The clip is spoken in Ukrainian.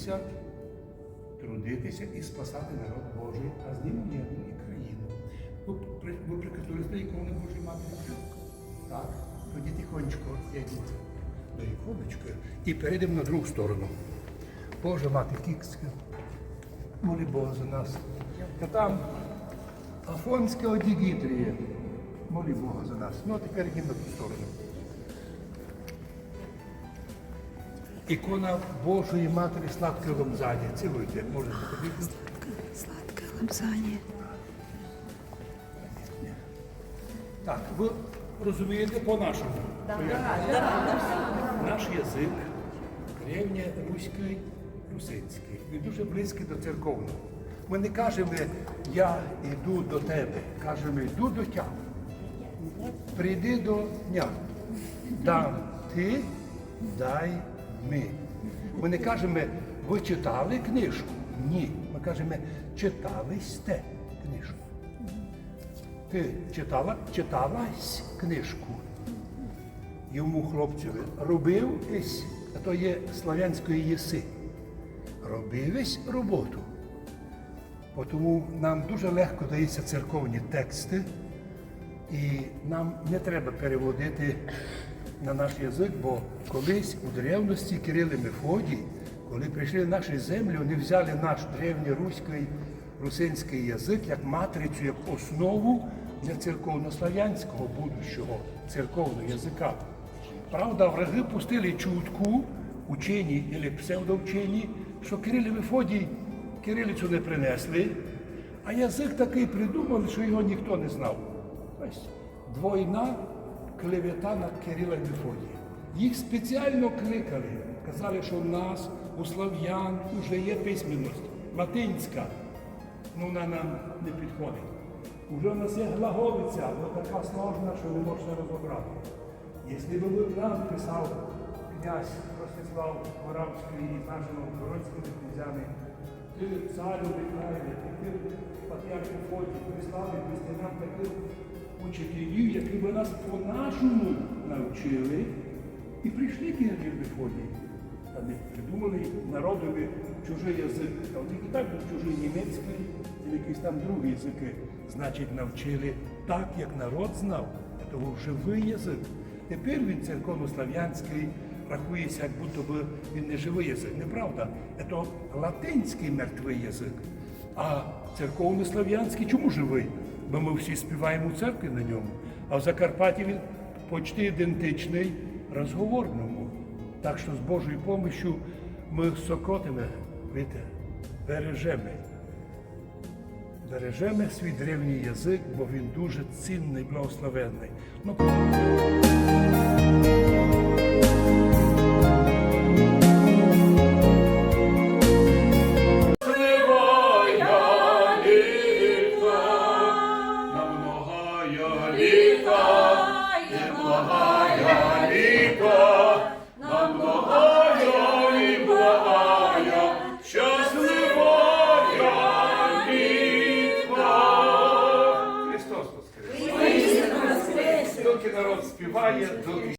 вчитися, трудитися і спасати народ Божий, а з ним є і країну. Ви прикатуєте ікони Божої Матері. Так, тоді тихонечко йдіть до іконочки і перейдемо на другу сторону. Боже мати Кікська, молі Бога за нас. Та там Афонська одігітрія. Молі Бога за нас. Ну, а тепер йдемо на ту сторону. Ікона Божої Матері Сладке Ломзані. Цілуйте, можете подивитися. Сладке ламзання. Так, ви розумієте по-нашому? Наш язик древньоруський, русинський. Він дуже близький до церковного. Ми не кажемо я йду до тебе, кажемо йду до тя. Прийди до дня. Дам ти, дай ми. Ми не кажемо, ви читали книжку? Ні. Ми кажемо, читали сте книжку. Ти читала, читалась книжку. Йому хлопцеві робив есь, а то є славянської єси. Робивись роботу. Тому нам дуже легко даються церковні тексти, і нам не треба переводити на наш язик, бо колись у древності Кирил і Мефодій, коли прийшли на наші землі, вони взяли наш древньоруський русинський язик як матрицю, як основу для церковнослав'янського будущого церковного язика. Правда, враги пустили чутку, учені або псевдовчені, що Кирил і Мефодій кирилицю не принесли, а язик такий придумали, що його ніхто не знав. Ось двойна клевета на Кирила і Мефодія. Їх спеціально кликали, казали, що в нас, у слав'ян, вже є письменність латинська. Ну, вона нам не підходить. Уже в нас є глаголиця, але така сложна, що не можна розібрати. Якщо б нам писав князь Ростислав Моравський із нашими городськими князями, ти царю Михайле, ти патріарх Фоті, прислали після нам таких учителів, які б нас по-нашому навчили, і прийшли Мефодії. Та не придумали народові чужий язик. А у них і так був чужий німецький, і якісь там другі язики. Значить, навчили так, як народ знав. Це був живий язик. Тепер він церковнослав'янський рахується, як будто би він не живий язик. Неправда. Це латинський мертвий язик. А церковнослав'янський чому живий? Бо ми всі співаємо у церкві на ньому. А в Закарпатті він почти ідентичний розговорному. Так що з Божою помощю ми сокотиме, видите, бережемо. Бережемо свій древній язик, бо він дуже цінний, благословенний. Ну, співає, доки